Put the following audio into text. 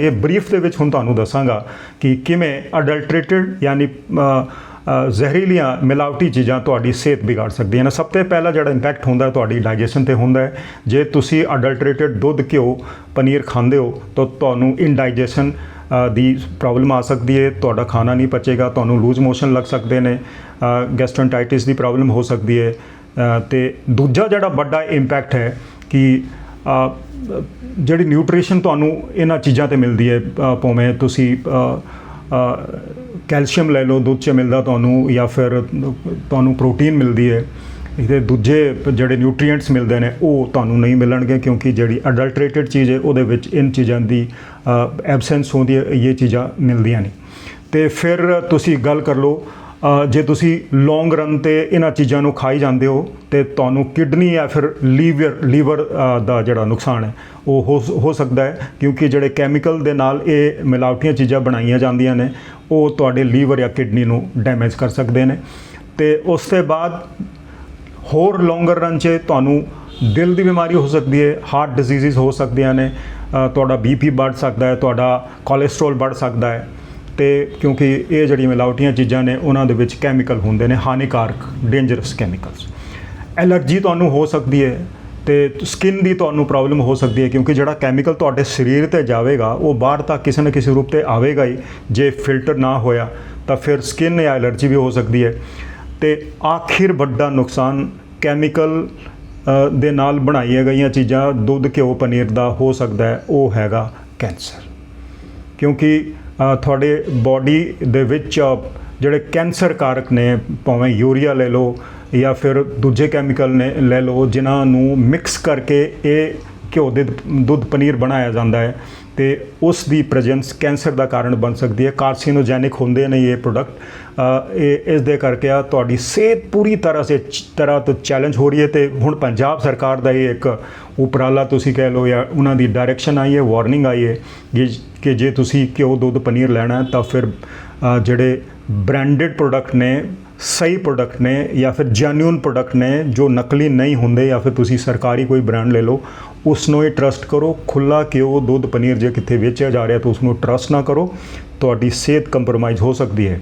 ਇਹ ਬਰੀਫ ਦੇ ਵਿੱਚ ਹੁਣ ਤੁਹਾਨੂੰ ਦੱਸਾਂਗਾ ਕਿ ਕਿਵੇਂ ਅਡਲਟਰੇਟਡ ਯਾਨੀ ਜ਼ਹਿਰੀਲੀਆਂ ਮਿਲਾਵਟੀ ਚੀਜ਼ਾਂ ਤੁਹਾਡੀ ਸਿਹਤ ਵਿਗਾੜ ਸਕਦੀਆਂ ਨੇ। ਸਭ ਤੋਂ ਪਹਿਲਾ ਜਿਹੜਾ ਇੰਪੈਕਟ ਹੁੰਦਾ ਹੈ ਤੁਹਾਡੀ ਡਾਈਜੈਸ਼ਨ ਤੇ ਹੁੰਦਾ ਹੈ। ਜੇ ਤੁਸੀਂ ਅਡਲਟਰੇਟਡ ਦੁੱਧ ਘਿਓ ਪਨੀਰ ਖਾਂਦੇ ਹੋ ਤਾਂ ਤੁਹਾਨੂੰ ਇਨਡਾਈਜੈਸ਼ਨ ਦੀ ਪ੍ਰੋਬਲਮ ਆ ਸਕਦੀ ਹੈ। ਤੁਹਾਡਾ ਖਾਣਾ ਨਹੀਂ ਪਚੇਗਾ ਤੁਹਾਨੂੰ ਲੂਜ਼ ਮੋਸ਼ਨ ਲੱਗ ਸਕਦੇ ਨੇ ਗੈਸਟ੍ਰੋਇੰਟਾਈਟਿਸ ਦੀ ਪ੍ਰੋਬਲਮ ਹੋ ਸਕਦੀ ਹੈ। ਅ, ਤੇ ਦੂਜਾ ਜਿਹੜਾ ਵੱਡਾ ਇੰਪੈਕਟ ਹੈ ਕਿ ਜਿਹੜੀ ਨਿਊਟ੍ਰੀਸ਼ਨ ਤੁਹਾਨੂੰ ਇਹਨਾਂ ਚੀਜ਼ਾਂ ਤੇ ਮਿਲਦੀ ਹੈ ਭਾਵੇਂ ਤੁਸੀਂ ਕੈਲਸ਼ੀਅਮ ਲੈ ਲਓ, ਦੁੱਧ 'ਚ ਮਿਲਦਾ ਤੁਹਾਨੂੰ ਜਾਂ ਫਿਰ ਤੁਹਾਨੂੰ ਪ੍ਰੋਟੀਨ ਮਿਲਦੀ ਹੈ, ਇਹਦੇ ਦੂਜੇ ਜਿਹੜੇ ਨਿਊਟ੍ਰੀਐਂਟਸ ਮਿਲਦੇ ਨੇ, ਉਹ ਤੁਹਾਨੂੰ ਨਹੀਂ ਮਿਲਣਗੇ ਕਿਉਂਕਿ ਜਿਹੜੀ ਅਡਲਟਰੇਟਡ ਚੀਜ਼ ਹੈ, ਉਹਦੇ ਵਿੱਚ ਇਨ ਚੀਜ਼ਾਂ ਦੀ ਐਬਸੈਂਸ ਹੁੰਦੀ ਹੈ, ਇਹ ਚੀਜ਼ਾਂ ਮਿਲਦੀਆਂ ਨਹੀਂ। ਤੇ ਫਿਰ ਤੁਸੀਂ ਗੱਲ ਕਰ ਲਓ ਜੇ ਤੁਸੀਂ ਲੌਂਗ ਰਨ ਤੇ ਇਹਨਾਂ ਚੀਜ਼ਾਂ ਨੂੰ ਖਾਈ ਜਾਂਦੇ ਹੋ ਤੇ ਤੁਹਾਨੂੰ ਕਿਡਨੀ ਜਾਂ ਫਿਰ ਲੀਵਰ ਲੀਵਰ ਦਾ ਜਿਹੜਾ ਨੁਕਸਾਨ ਹੈ ਉਹ ਹੋ ਹੋ ਸਕਦਾ ਹੈ ਕਿਉਂਕਿ ਜਿਹੜੇ ਕੈਮੀਕਲ ਦੇ ਨਾਲ ਇਹ ਮਿਲਾਵਟੀਆਂ ਚੀਜ਼ਾਂ ਬਣਾਈਆਂ ਜਾਂਦੀਆਂ ਨੇ ਉਹ ਤੁਹਾਡੇ ਲੀਵਰ ਜਾਂ ਕਿਡਨੀ ਨੂੰ ਡੈਮੇਜ ਕਰ ਸਕਦੇ ਨੇ। ਤੇ ਉਸ ਤੋਂ ਬਾਅਦ ਹੋਰ ਲੌਂਗਰ ਰਨ 'ਚ ਤੁਹਾਨੂੰ ਦਿਲ ਦੀ ਬਿਮਾਰੀ ਹੋ ਸਕਦੀ ਹੈ ਹਾਰਟ ਡਿਜ਼ੀਜ਼ਸ ਹੋ ਸਕਦੀਆਂ ਨੇ ਅ, ਤੁਹਾਡਾ ਬੀਪੀ ਵੱਧ ਸਕਦਾ ਹੈ ਤੁਹਾਡਾ ਕੋਲੇਸਟ੍ਰੋਲ ਵੱਧ ਸਕਦਾ ਹੈ। ਤੇ ਕਿਉਂਕਿ ਇਹ ਜਿਹੜੀਆਂ ਮਿਲਾਵਟੀਆਂ ਚੀਜ਼ਾਂ ਨੇ, ਉਹਨਾਂ ਦੇ ਵਿੱਚ ਕੈਮੀਕਲ ਹੁੰਦੇ ਨੇ, ਹਾਨੀਕਾਰਕ ਡੇਂਜਰਸ ਕੈਮੀਕਲਸ ਐਲਰਜੀ ਤੁਹਾਨੂੰ ਹੋ ਸਕਦੀ ਹੈ ਤੇ ਸਕਿਨ ਦੀ ਤੁਹਾਨੂੰ ਪ੍ਰੋਬਲਮ ਹੋ ਸਕਦੀ ਹੈ, ਕਿਉਂਕਿ ਜਿਹੜਾ ਕੈਮੀਕਲ ਤੁਹਾਡੇ ਸਰੀਰ ਤੇ ਜਾਵੇਗਾ, ਉਹ ਬਾਹਰ ਤੱਕ ਕਿਸੇ ਨਾ ਕਿਸੇ ਰੂਪ ਤੇ ਆਵੇਗਾ ਹੀ। ਜੇ ਫਿਲਟਰ ਨਾ ਹੋਇਆ, ਤਾਂ ਫਿਰ ਸਕਿਨ ਜਾਂ ਐਲਰਜੀ ਵੀ ਹੋ ਸਕਦੀ ਹੈ। ਤੇ ਆਖਿਰ ਵੱਡਾ ਨੁਕਸਾਨ ਕੈਮੀਕਲ ਦੇ ਨਾਲ ਬਣਾਈਆਂ ਗਈਆਂ ਚੀਜ਼ਾਂ, ਦੁੱਧ, ਘਿਓ, ਪਨੀਰ ਦਾ ਹੋ ਸਕਦਾ ਹੈ, ਉਹ ਹੈਗਾ ਕੈਂਸਰ ਕਿਉਂਕਿ ਤੁਹਾਡੇ ਬਾਡੀ ਦੇ ਵਿੱਚ ਜਿਹੜੇ ਕੈਂਸਰ ਕਾਰਕ ਨੇ, ਭਾਵੇਂ ਯੂਰੀਆ ਲੈ ਲਓ ਜਾਂ ਫਿਰ ਦੂਜੇ ਕੈਮੀਕਲ ਨੇ, ਲੈ ਲਓ, ਜਿਨ੍ਹਾਂ ਨੂੰ ਮਿਕਸ ਕਰਕੇ ਇਹ ਘਿਓ ਦੇ ਦੁੱਧ ਪਨੀਰ ਬਣਾਇਆ ਜਾਂਦਾ ਹੈ। ਤੇ ਉਸ ਦੀ ਪ੍ਰੈਜ਼ੈਂਸ ਕੈਂਸਰ ਦਾ ਕਾਰਨ ਬਣ ਸਕਦੀ ਹੈ। ਕਾਰਸੀਨੋਜੈਨਿਕ ਹੁੰਦੇ ਨੇ ਇਹ ਪ੍ਰੋਡਕਟ ਇਹ, ਇਸ ਦੇ ਕਰਕੇ ਆ ਤੁਹਾਡੀ ਸਿਹਤ ਪੂਰੀ ਤਰ੍ਹਾਂ ਸੇ ਤਰ੍ਹਾਂ ਤੋਂ ਚੈਲੰਜ ਹੋ ਰਹੀ ਹੈ ਤੇ ਹੁਣ ਪੰਜਾਬ ਸਰਕਾਰ ਦਾ ਇਹ ਇੱਕ ਉਪਰਾਲਾ ਤੁਸੀਂ ਕਹਿ ਲਓ ਜਾਂ ਉਹਨਾਂ ਦੀ ਡਾਇਰੈਕਸ਼ਨ ਆਈ ਹੈ ਵਾਰਨਿੰਗ ਆਈ ਹੈ ਕਿ ਕਿ ਜੇ ਤੁਸੀਂ ਘਿਓ, ਦੁੱਧ, ਪਨੀਰ ਲੈਣਾ ਤਾਂ ਫਿਰ ਜਿਹੜੇ ਬ੍ਰਾਂਡਡ ਪ੍ਰੋਡਕਟ ਨੇ ਸਹੀ ਪ੍ਰੋਡਕਟ ਨੇ ਜਾਂ ਫਿਰ ਜੈਨੂਇਨ ਪ੍ਰੋਡਕਟ ਨੇ ਜੋ ਨਕਲੀ ਨਹੀਂ ਹੁੰਦੇ ਜਾਂ ਫਿਰ ਤੁਸੀਂ ਸਰਕਾਰੀ ਕੋਈ ਬ੍ਰਾਂਡ ਲੈ ਲਓ ਉਸ ਨੂੰ ਹੀ ਟਰਸਟ ਕਰੋ ਖੁੱਲਾ ਘਿਓ, ਦੁੱਧ, ਪਨੀਰ ਜੇ ਕਿੱਥੇ ਵੇਚਿਆ ਜਾ ਰਿਹਾ ਤਾਂ ਉਸ ਨੂੰ ਟਰਸਟ ਨਾ ਕਰੋ, ਤੁਹਾਡੀ ਸਿਹਤ ਕੰਪਰੋਮਾਈਜ਼ ਹੋ ਸਕਦੀ ਹੈ।